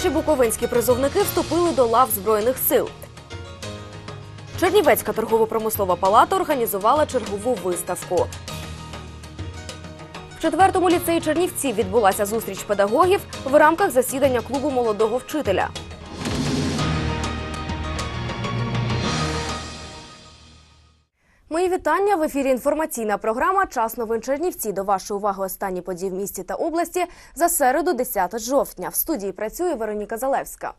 Перші буковинські призовники вступили до лав збройних сил. Чернівецька торгово-промислова палата організувала чергову виставку. В четвертому ліцеї Чернівців відбулася зустріч педагогів в рамках засідання клубу молодого вчителя. Мої вітання в ефірі. Інформаційна програма Час новин Чернівці. До вашої уваги останні події в місті та області за середу, 10 жовтня. В студії працює Вероніка Залевська.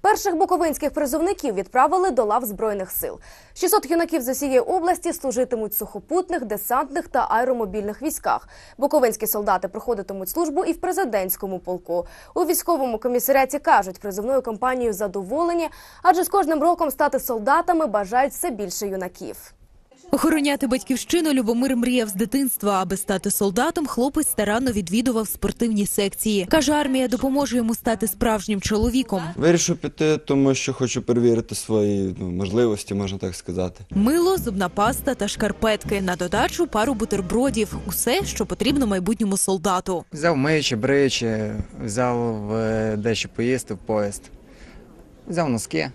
Перших буковинських призовників відправили до лав збройних сил. 600 юнаків з усієї області служитимуть сухопутних, десантних та аеромобільних військах. Буковинські солдати проходитимуть службу і в президентському полку. У військовому комісаріаті кажуть, призовною кампанією задоволені, адже з кожним роком стати солдатами бажають все більше юнаків. Охороняти батьківщину Любомир мріяв з дитинства. Аби стати солдатом, хлопець старанно відвідував спортивні секції. Каже, армія допоможе йому стати справжнім чоловіком. Вирішив піти, тому що хочу перевірити свої ну, можливості, можна так сказати. Мило, зубна паста та шкарпетки. На додачу пару бутербродів. Усе, що потрібно майбутньому солдату. Взяв миючі, бриючі, взяв е, дещо поїсти в поїзд, взяв носки.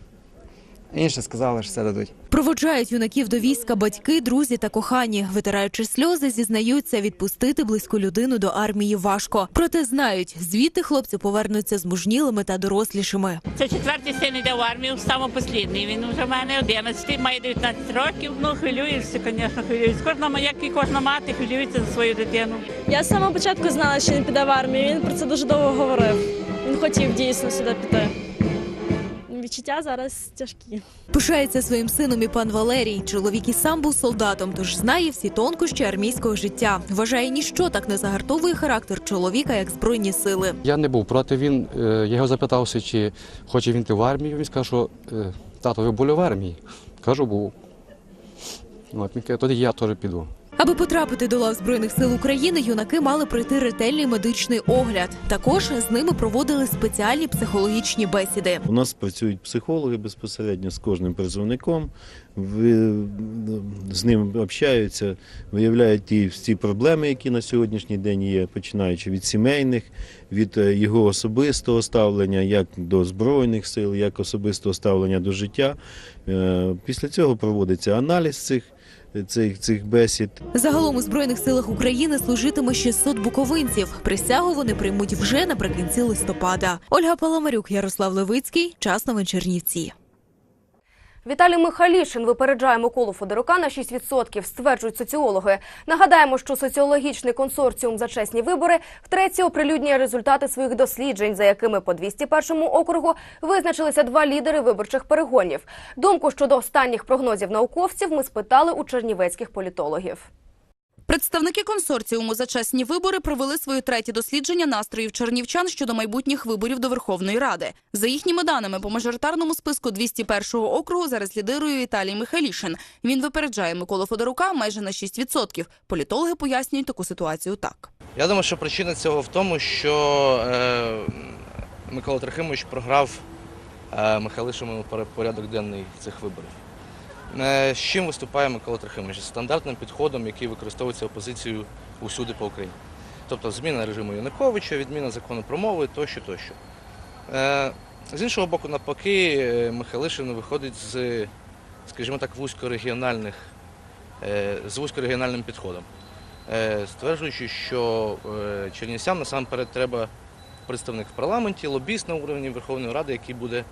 Інше сказали, що все дадуть. Проводжають юнаків до війська батьки, друзі та кохані. Витираючи сльози, зізнаються, відпустити близьку людину до армії важко. Проте знають, звідти хлопці повернуться змужнілими та дорослішими. Це четвертий син йде в армію, самопослідний. Він вже в мене 11, має 19 років. Ну, хвилююся, звісно, хвилююся. Кожна, як і кожна мати, хвилюється за свою дитину. Я з самого початку знала, що він піде в армію. Він про це дуже довго говорив. Він хотів дійсно сюди піти. Відчуття зараз тяжкі. Пишається своїм сином і пан Валерій. Чоловік і сам був солдатом, тож знає всі тонкощі армійського життя. Вважає, ніщо так не загартовує характер чоловіка, як збройні сили. Я не був проти. Він е, я його запитався, чи хоче він йти в армію. Він сказав, що е, тато, ви були в армії? Кажу, був. От тоді я теж піду. Аби потрапити до лав збройних сил України, юнаки мали пройти ретельний медичний огляд. Також з ними проводили спеціальні психологічні бесіди. У нас працюють психологи безпосередньо з кожним призовником, з ним общаються, виявляють ті всі проблеми, які на сьогоднішній день є, починаючи від сімейних, від е, його особистого ставлення, як до збройних сил, як особистого ставлення до життя. Е, Після цього проводиться аналіз цих, цих, цих бесід. Загалом у збройних силах України служитиме 600 буковинців. Присягу вони приймуть вже наприкінці листопада. Ольга Паламарюк, Ярослав Левицький. Час новин Чернівці. Віталій Михайлішин випереджає Миколу Федорука на 6%, стверджують соціологи. Нагадаємо, що соціологічний консорціум за чесні вибори втретє оприлюднює результати своїх досліджень, за якими по 201 округу визначилися два лідери виборчих перегонів. Думку щодо останніх прогнозів науковців ми спитали у чернівецьких політологів. Представники консорціуму за чесні вибори провели своє третє дослідження настроїв чернівчан щодо майбутніх виборів до Верховної Ради. За їхніми даними, по мажоритарному списку 201-го округу зараз лідирує Віталій Михайлішин. Він випереджає Миколу Федорука майже на 6%. Політологи пояснюють таку ситуацію так. Я думаю, що причина цього в тому, що е, Микола Трохимович програв е, Михайлишину порядок денний цих виборів. Е, з чим виступає Микола Трохимович? Стандартним підходом, який використовується опозицією усюди по Україні. Тобто зміна режиму Януковича, відміна закону про мови тощо, тощо. Е, з іншого боку, навпаки, е, Михайлишин виходить з, скажімо так, вузькорегіональних, з вузькорегіональним підходом. Стверджуючи, що чернівцям насамперед треба представник в парламенті, лобіст на уровні Верховної Ради, який буде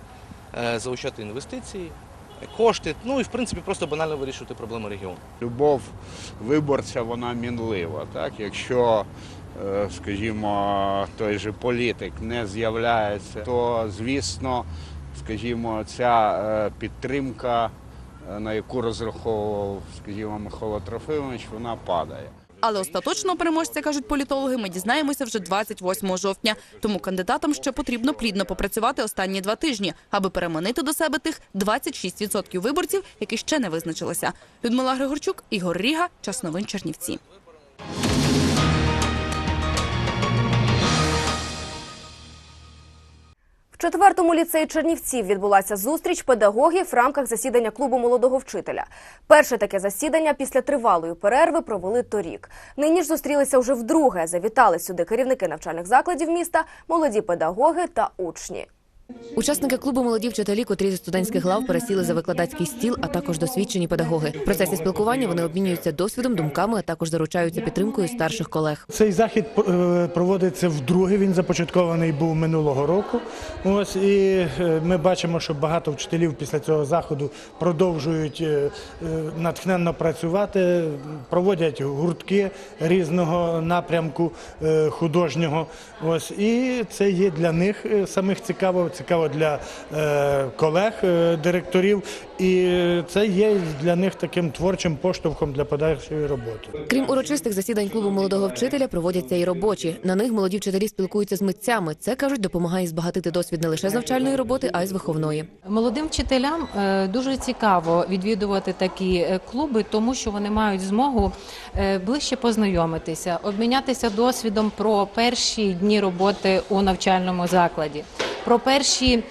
залучати інвестиції, кошти, ну і в принципі просто банально вирішувати проблеми регіону. Любов виборця вона мінлива. Так? Якщо, е, скажімо, той же політик не з'являється, то звісно, скажімо, ця е, підтримка, е, на яку розраховував, скажімо, Микола Трофимович, вона падає. Але остаточного переможця, кажуть політологи, ми дізнаємося вже 28 жовтня. Тому кандидатам ще потрібно плідно попрацювати останні два тижні, аби переманити до себе тих 26% виборців, які ще не визначилися. Людмила Григорчук, Ігор Ріга, Час новин Чернівці. В четвертому ліцеї Чернівців відбулася зустріч педагогів в рамках засідання клубу молодого вчителя. Перше таке засідання після тривалої перерви провели торік. Нині ж зустрілися вже вдруге. Завітали сюди керівники навчальних закладів міста, молоді педагоги та учні. Учасники клубу молоді вчителі, котрі зі студентських лав пересіли за викладацький стіл, а також досвідчені педагоги. В процесі спілкування вони обмінюються досвідом, думками, а також заручаються підтримкою старших колег. Цей захід е, проводиться вдруге. Він започаткований був минулого року. Ось і е, ми бачимо, що багато вчителів після цього заходу продовжують е, натхненно працювати, проводять гуртки різного напрямку художнього. Ось і це є для них самих цікаво, цікаво для е, колег, е, директорів, і це є для них таким творчим поштовхом для подальшої роботи. Крім урочистих засідань клубу молодого вчителя, проводяться і робочі. На них молоді вчителі спілкуються з митцями. Це кажуть, допомагає збагатити досвід не лише з навчальної роботи, а й з виховної. Молодим вчителям е, дуже цікаво відвідувати такі клуби, тому що вони мають змогу е, ближче познайомитися, обмінятися досвідом про перші дні роботи у навчальному закладі, про перші.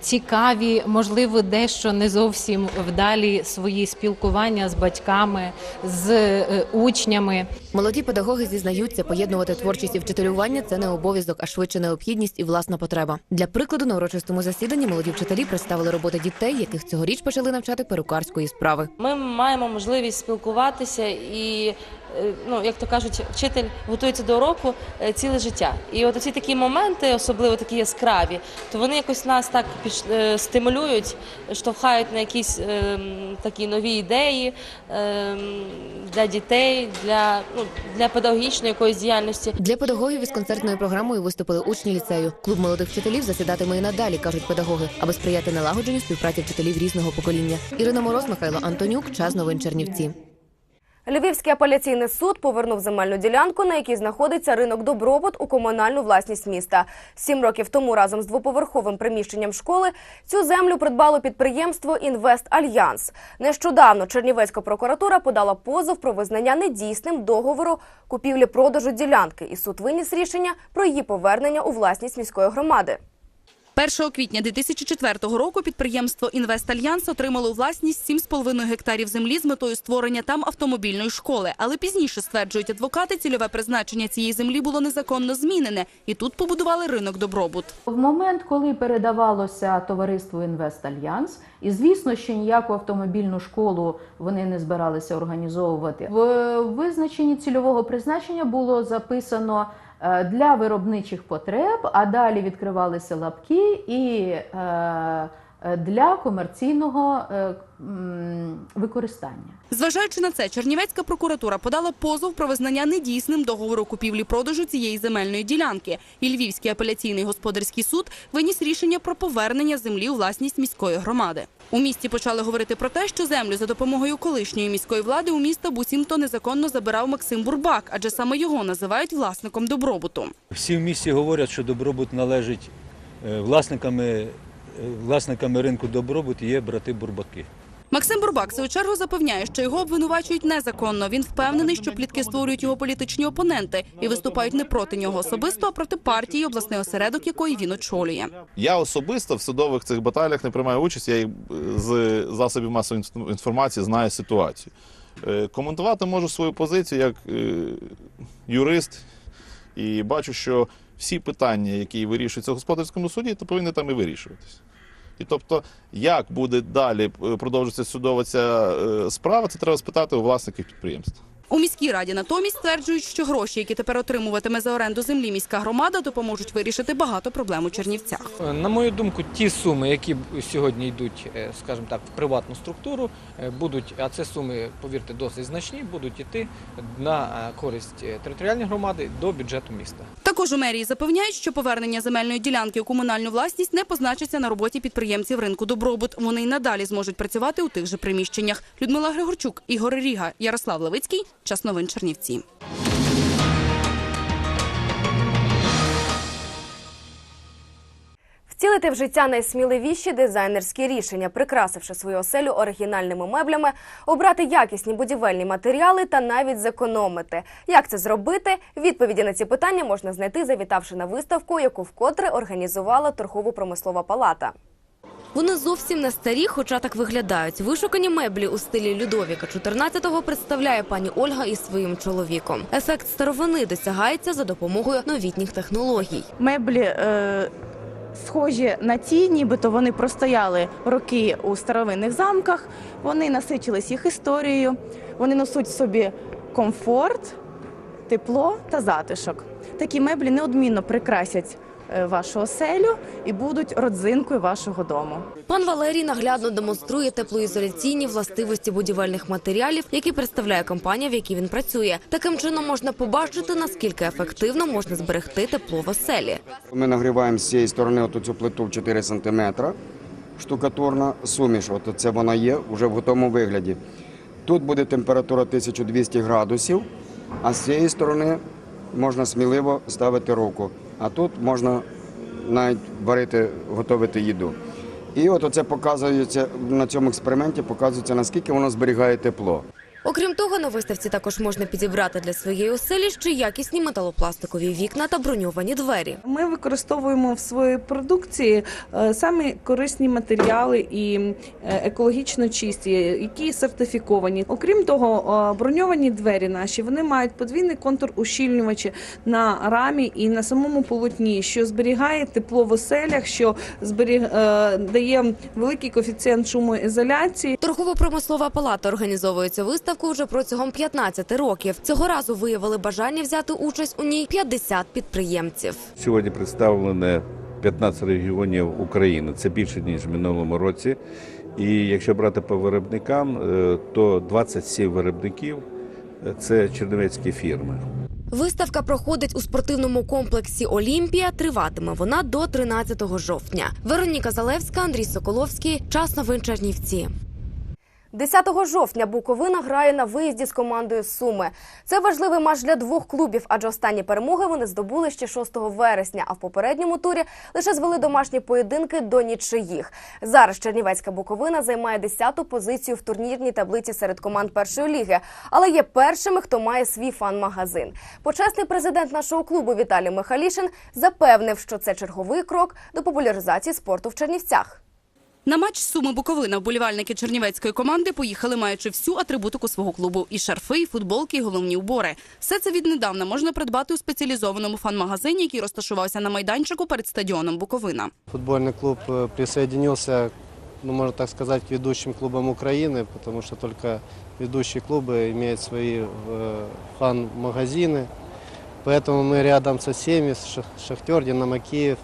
Цікаві, можливо, дещо не зовсім вдалі свої спілкування з батьками, з е, учнями. Молоді педагоги зізнаються, поєднувати творчість і вчителювання це не обов'язок, а швидше необхідність і власна потреба. Для прикладу, на урочистому засіданні молоді вчителі представили роботи дітей, яких цьогоріч почали навчати перукарської справи. Ми маємо можливість спілкуватися і, ну як то кажуть, вчитель готується до уроку е, ціле життя. І от ці такі моменти, особливо такі яскраві, то вони якось нас так е, стимулюють, штовхають на якісь е, такі нові ідеї е, для дітей, для, ну, для педагогічної якоїсь діяльності. Для педагогів із концертною програмою виступили учні ліцею. Клуб молодих вчителів засідатиме і надалі, кажуть педагоги, аби сприяти налагодженню співпраці вчителів різного покоління. Ірина Мороз, Михайло Антонюк, час новин Чернівці. Львівський апеляційний суд повернув земельну ділянку, на якій знаходиться ринок Добробут у комунальну власність міста. Сім років тому разом з двоповерховим приміщенням школи цю землю придбало підприємство Інвест Альянс. Нещодавно Чернівецька прокуратура подала позов про визнання недійсним договору купівлі-продажу ділянки, і суд виніс рішення про її повернення у власність міської громади. 1 квітня 2004 року підприємство «Інвестальянс» отримало у власність 7,5 гектарів землі з метою створення там автомобільної школи. Але пізніше, стверджують адвокати, цільове призначення цієї землі було незаконно змінене. І тут побудували ринок «Добробут». В момент, коли передавалося товариству Інвестальянс, і звісно, що ніяку автомобільну школу вони не збиралися організовувати. В визначенні цільового призначення було записано для виробничих потреб, а далі відкривалися лапки і е, е, для комерційного е, використання. Зважаючи на це, Чернівецька прокуратура подала позов про визнання недійсним договору купівлі-продажу цієї земельної ділянки. І Львівський апеляційний господарський суд виніс рішення про повернення землі у власність міської громади. У місті почали говорити про те, що землю за допомогою колишньої міської влади у міста буцімто незаконно забирав Максим Бурбак, адже саме його називають власником добробуту. Всі в місті говорять, що добробут належить е, власниками, е, власниками ринку добробут є брати Бурбаки. Максим Бурбак свою чергу запевняє, що його обвинувачують незаконно. Він впевнений, що плітки створюють його політичні опоненти і виступають не проти нього особисто, а проти партії, обласний осередок якої він очолює. Я особисто в судових цих баталіях не приймаю участь. Я е, з засобів масової інф- інформації знаю ситуацію. Е, Коментувати можу свою позицію як е, юрист і бачу, що всі питання, які вирішуються в господарському суді, то повинні там і вирішуватися. І тобто, як буде далі е, продовжуватися судова ця е, справа, це треба спитати у власників підприємства. У міській раді натомість стверджують, що гроші, які тепер отримуватиме за оренду землі міська громада, допоможуть вирішити багато проблем у Чернівцях. На мою думку, ті суми, які сьогодні йдуть, е, скажімо так, в приватну структуру, е, будуть, а це суми, повірте, досить значні, будуть йти на е, користь е, територіальної громади до бюджету міста. Також у мерії запевняють, що повернення земельної ділянки у комунальну власність не позначиться на роботі підприємців ринку добробут. Вони й надалі зможуть працювати у тих же приміщеннях. Людмила Григорчук, Ігор Ріга, Ярослав Левицький. Час новин Чернівці. Втілити в життя найсміливіші дизайнерські рішення, прикрасивши свою оселю оригінальними меблями, обрати якісні будівельні матеріали та навіть зекономити. Як це зробити? Відповіді на ці питання можна знайти, завітавши на виставку, яку вкотре організувала торгово-промислова палата. Вони зовсім не старі, хоча так виглядають. Вишукані меблі у стилі Людовіка 14-го представляє пані Ольга із своїм чоловіком. Ефект старовини досягається за допомогою новітніх технологій. Меблі е, схожі на ті, нібито вони простояли роки у старовинних замках, вони насичились їх історією, вони несуть в собі комфорт, тепло та затишок. Такі меблі неодмінно прикрасять вашу оселю і будуть родзинкою вашого дому. Пан Валерій наглядно демонструє теплоізоляційні властивості будівельних матеріалів, які представляє компанія, в якій він працює. Таким чином можна побачити, наскільки ефективно можна зберегти тепло в оселі. Ми нагріваємо з цієї сторони от цю плиту в 4 см, штукатурна суміш, от це вона є вже в готовому вигляді. Тут буде температура 1200 градусів, а з цієї сторони можна сміливо ставити руку, а тут можна навіть варити, готувати їду. І от оце показується на цьому експерименті, показується наскільки воно зберігає тепло. Окрім того, на виставці також можна підібрати для своєї оселі ще якісні металопластикові вікна та броньовані двері. Ми використовуємо в своїй продукції е, самі корисні матеріали і е, екологічно чисті, які сертифіковані. Окрім того, е, броньовані двері наші вони мають подвійний контур ущільнювачі на рамі і на самому полотні, що зберігає тепло в оселях, що зберіг дає великий коефіцієнт шумоізоляції. Торгово-промислова палата організовує цю виставку вже протягом 15 років. Цього разу виявили бажання взяти участь у ній 50 підприємців. Сьогодні представлене 15 регіонів України. Це більше ніж в минулому році. І якщо брати по виробникам, е, то 27 виробників е, це чернівецькі фірми. Виставка проходить у спортивному комплексі Олімпія. Триватиме вона до 13 жовтня. Вероніка Залевська, Андрій Соколовський. Час новин Чернівці. 10 жовтня Буковина грає на виїзді з командою Суми. Це важливий матч для двох клубів, адже останні перемоги вони здобули ще 6 вересня. А в попередньому турі лише звели домашні поєдинки до нічиїх. Зараз Чернівецька Буковина займає 10-ту позицію в турнірній таблиці серед команд першої ліги, але є першими, хто має свій фан-магазин. Почесний президент нашого клубу Віталій Михалішин запевнив, що це черговий крок до популяризації спорту в Чернівцях. На матч Суми Буковина вболівальники чернівецької команди поїхали, маючи всю атрибутику свого клубу: і шарфи, і футболки, і головні убори. Все це віднедавна можна придбати у спеціалізованому фан-магазині, який розташувався на майданчику перед стадіоном Буковина. Футбольный клуб э, присоединился, ну, можно так сказать, к ведущим клубам Украины, потому что только ведущие клубы имеют свои э, фан-магазины. Поэтому мы рядом со всеми, с Шах- Шахтер, Динамо Киев.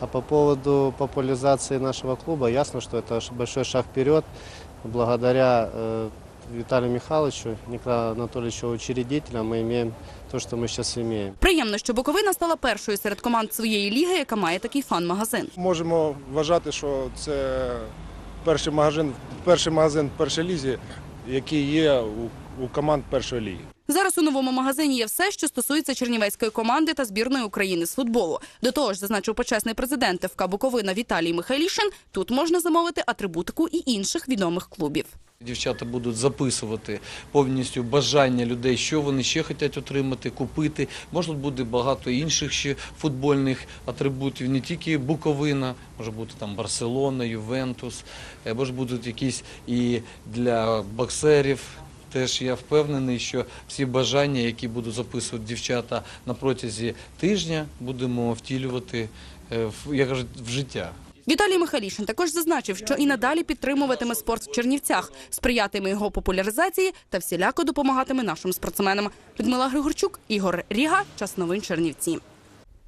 А по поводу популяризации нашего клуба, ясно, что это ш- большой шаг вперед. Благодаря э, Виталию Михайловичу, Николаю Анатольевичу, учредителям, мы имеем то, что мы сейчас имеем. Приємно, що Буковина стала першою серед команд своєї ліги, яка має такий фан-магазин. Можемо вважати, що це перший магазин, перший магазин в першій лізі, який є у, у команд першої ліги. Зараз у новому магазині є все, що стосується чернівецької команди та збірної України з футболу. До того ж, зазначив почесний президент ФК Буковина Віталій Михайлішин. Тут можна замовити атрибутику і інших відомих клубів. Дівчата будуть записувати повністю бажання людей, що вони ще хочуть отримати, купити. Може буде багато інших ще футбольних атрибутів, не тільки Буковина, може бути там Барселона, Ювентус, е, може будуть якісь і для боксерів. Теж я впевнений, що всі бажання, які будуть записувати дівчата на протязі тижня, будемо втілювати е, як в життя. Віталій Михайлішин також зазначив, що і надалі підтримуватиме спорт в Чернівцях, сприятиме його популяризації та всіляко допомагатиме нашим спортсменам. Людмила Григорчук, Ігор Ріга, час новин Чернівці.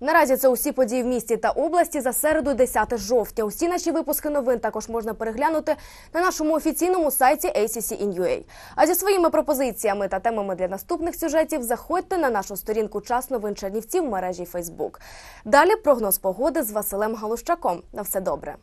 Наразі це усі події в місті та області за середу 10 жовтня. Усі наші випуски новин також можна переглянути на нашому офіційному сайті ACCN.UA. А зі своїми пропозиціями та темами для наступних сюжетів заходьте на нашу сторінку Час новин Чернівців в мережі Facebook. Далі прогноз погоди з Василем Галущаком. На все добре.